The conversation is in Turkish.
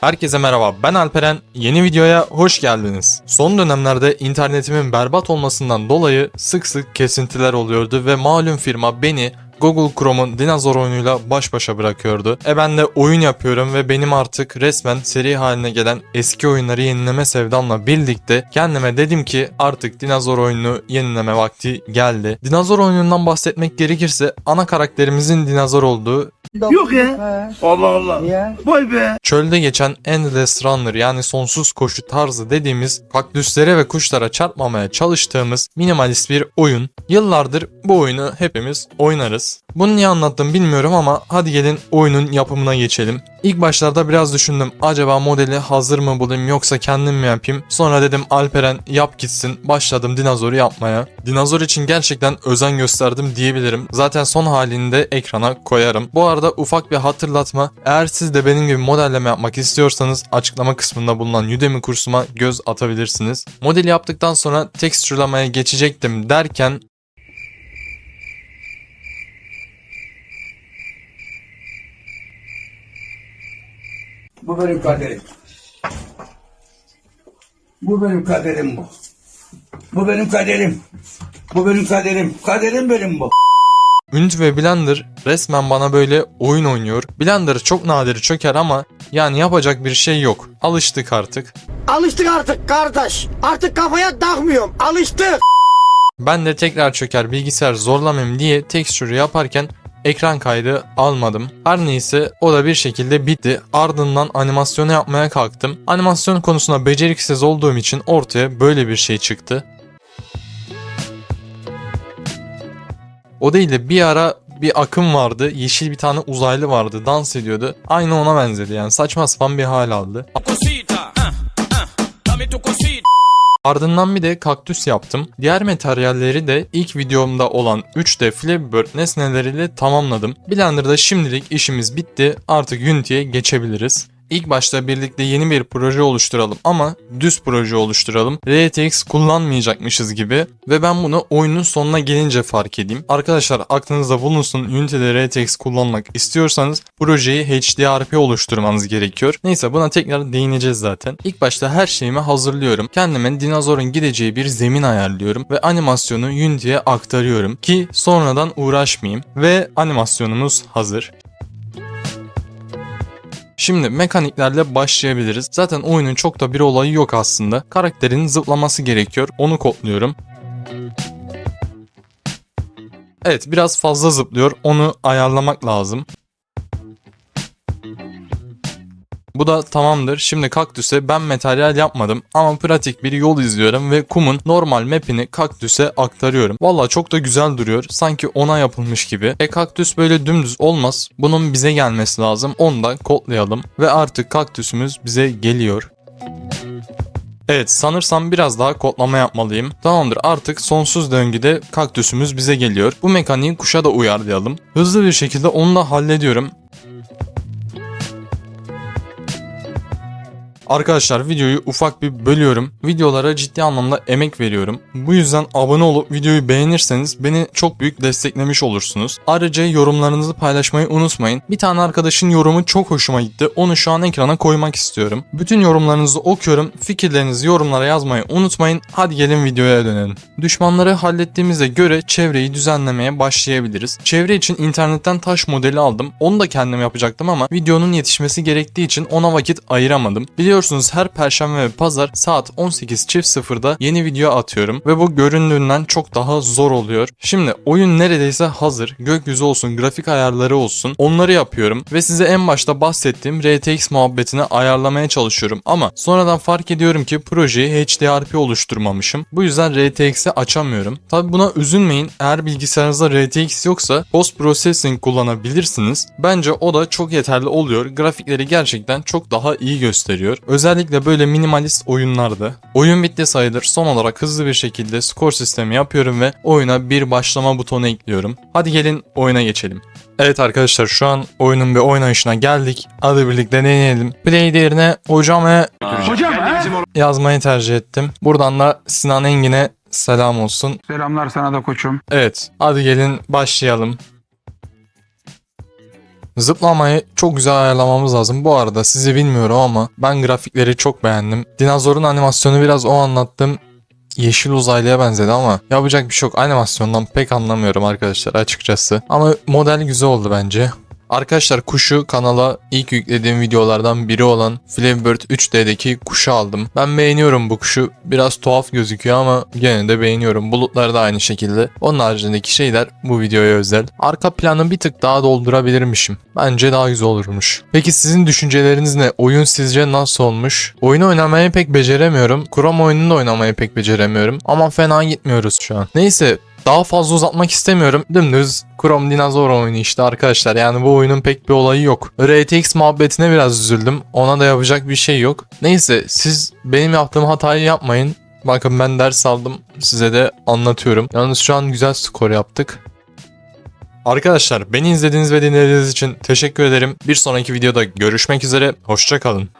Herkese merhaba ben Alperen yeni videoya hoş geldiniz. Son dönemlerde internetimin berbat olmasından dolayı sık sık kesintiler oluyordu ve malum firma beni Google Chrome'un dinozor oyunuyla baş başa bırakıyordu. E ben de oyun yapıyorum ve benim artık resmen seri haline gelen eski oyunları yenileme sevdamla birlikte kendime dedim ki artık dinozor oyununu yenileme vakti geldi. Dinozor oyunundan bahsetmek gerekirse ana karakterimizin dinozor olduğu Yok ya. Allah Allah. Vay be. Çölde geçen Endless Runner yani sonsuz koşu tarzı dediğimiz kaktüslere ve kuşlara çarpmamaya çalıştığımız minimalist bir oyun. Yıllardır bu oyunu hepimiz oynarız. Bunu niye anlattım bilmiyorum ama hadi gelin oyunun yapımına geçelim. İlk başlarda biraz düşündüm. Acaba modeli hazır mı bulayım yoksa kendim mi yapayım? Sonra dedim Alperen yap gitsin. Başladım dinozoru yapmaya. Dinozor için gerçekten özen gösterdim diyebilirim. Zaten son halini de ekrana koyarım. Bu arada ufak bir hatırlatma. Eğer siz de benim gibi modelleme yapmak istiyorsanız açıklama kısmında bulunan Udemy kursuma göz atabilirsiniz. Modeli yaptıktan sonra tekstürlemeye geçecektim derken Bu benim kaderim. Bu benim kaderim bu. Bu benim kaderim. Bu benim kaderim. Kaderim benim bu. Unity ve Blender resmen bana böyle oyun oynuyor. Blender çok nadir çöker ama yani yapacak bir şey yok. Alıştık artık. Alıştık artık kardeş. Artık kafaya takmıyorum. Alıştık. Ben de tekrar çöker bilgisayar zorlamayayım diye tekstürü yaparken ekran kaydı almadım. Her neyse o da bir şekilde bitti. Ardından animasyonu yapmaya kalktım. Animasyon konusunda beceriksiz olduğum için ortaya böyle bir şey çıktı. O değil de bir ara bir akım vardı. Yeşil bir tane uzaylı vardı. Dans ediyordu. Aynı ona benzedi yani. Saçma sapan bir hal aldı. Ardından bir de kaktüs yaptım. Diğer materyalleri de ilk videomda olan 3D Flappy Bird nesneleriyle tamamladım. Blender'da şimdilik işimiz bitti. Artık Unity'ye geçebiliriz. İlk başta birlikte yeni bir proje oluşturalım ama düz proje oluşturalım. RTX kullanmayacakmışız gibi ve ben bunu oyunun sonuna gelince fark edeyim. Arkadaşlar aklınızda bulunsun Unity'de RTX kullanmak istiyorsanız projeyi HDRP oluşturmanız gerekiyor. Neyse buna tekrar değineceğiz zaten. İlk başta her şeyimi hazırlıyorum. Kendime dinozorun gideceği bir zemin ayarlıyorum ve animasyonu Unity'ye aktarıyorum ki sonradan uğraşmayayım ve animasyonumuz hazır. Şimdi mekaniklerle başlayabiliriz. Zaten oyunun çok da bir olayı yok aslında. Karakterin zıplaması gerekiyor. Onu kodluyorum. Evet biraz fazla zıplıyor. Onu ayarlamak lazım. Bu da tamamdır. Şimdi kaktüse ben materyal yapmadım ama pratik bir yol izliyorum ve kumun normal map'ini kaktüse aktarıyorum. Valla çok da güzel duruyor. Sanki ona yapılmış gibi. E kaktüs böyle dümdüz olmaz. Bunun bize gelmesi lazım. Onu da kodlayalım ve artık kaktüsümüz bize geliyor. Evet sanırsam biraz daha kodlama yapmalıyım. Tamamdır artık sonsuz döngüde kaktüsümüz bize geliyor. Bu mekaniği kuşa da uyarlayalım. Hızlı bir şekilde onu da hallediyorum. Arkadaşlar videoyu ufak bir bölüyorum. Videolara ciddi anlamda emek veriyorum. Bu yüzden abone olup videoyu beğenirseniz beni çok büyük desteklemiş olursunuz. Ayrıca yorumlarınızı paylaşmayı unutmayın. Bir tane arkadaşın yorumu çok hoşuma gitti. Onu şu an ekrana koymak istiyorum. Bütün yorumlarınızı okuyorum. Fikirlerinizi yorumlara yazmayı unutmayın. Hadi gelin videoya dönelim. Düşmanları hallettiğimize göre çevreyi düzenlemeye başlayabiliriz. Çevre için internetten taş modeli aldım. Onu da kendim yapacaktım ama videonun yetişmesi gerektiği için ona vakit ayıramadım. Biliyorsunuz her perşembe ve pazar saat 18.00'da yeni video atıyorum ve bu göründüğünden çok daha zor oluyor. Şimdi oyun neredeyse hazır. Gökyüzü olsun, grafik ayarları olsun. Onları yapıyorum ve size en başta bahsettiğim RTX muhabbetini ayarlamaya çalışıyorum ama sonradan fark ediyorum ki projeyi HDRP oluşturmamışım. Bu yüzden RTX'i açamıyorum. Tabi buna üzülmeyin. Eğer bilgisayarınızda RTX yoksa post processing kullanabilirsiniz. Bence o da çok yeterli oluyor. Grafikleri gerçekten çok daha iyi gösteriyor. Özellikle böyle minimalist oyunlarda. Oyun bitti sayılır. Son olarak hızlı bir şekilde skor sistemi yapıyorum ve oyuna bir başlama butonu ekliyorum. Hadi gelin oyuna geçelim. Evet arkadaşlar şu an oyunun bir oynayışına geldik. Hadi birlikte deneyelim. Play değerine hocam ve Hocam yazmayı tercih ettim. Buradan da Sinan Engin'e selam olsun. Selamlar sana da koçum. Evet hadi gelin başlayalım. Zıplamayı çok güzel ayarlamamız lazım. Bu arada sizi bilmiyorum ama ben grafikleri çok beğendim. Dinozorun animasyonu biraz o anlattığım yeşil uzaylıya benzedi ama yapacak bir şey yok. Animasyondan pek anlamıyorum arkadaşlar açıkçası. Ama model güzel oldu bence. Arkadaşlar kuşu kanala ilk yüklediğim videolardan biri olan Flavbird 3D'deki kuşu aldım. Ben beğeniyorum bu kuşu. Biraz tuhaf gözüküyor ama gene de beğeniyorum. Bulutları da aynı şekilde. Onun haricindeki şeyler bu videoya özel. Arka planı bir tık daha doldurabilirmişim. Bence daha güzel olurmuş. Peki sizin düşünceleriniz ne? Oyun sizce nasıl olmuş? Oyunu oynamayı pek beceremiyorum. Chrome oyununu da oynamayı pek beceremiyorum. Ama fena gitmiyoruz şu an. Neyse daha fazla uzatmak istemiyorum. Dümdüz Chrome dinozor oyunu işte arkadaşlar. Yani bu oyunun pek bir olayı yok. RTX muhabbetine biraz üzüldüm. Ona da yapacak bir şey yok. Neyse siz benim yaptığım hatayı yapmayın. Bakın ben ders aldım. Size de anlatıyorum. Yalnız şu an güzel skor yaptık. Arkadaşlar beni izlediğiniz ve dinlediğiniz için teşekkür ederim. Bir sonraki videoda görüşmek üzere. Hoşçakalın.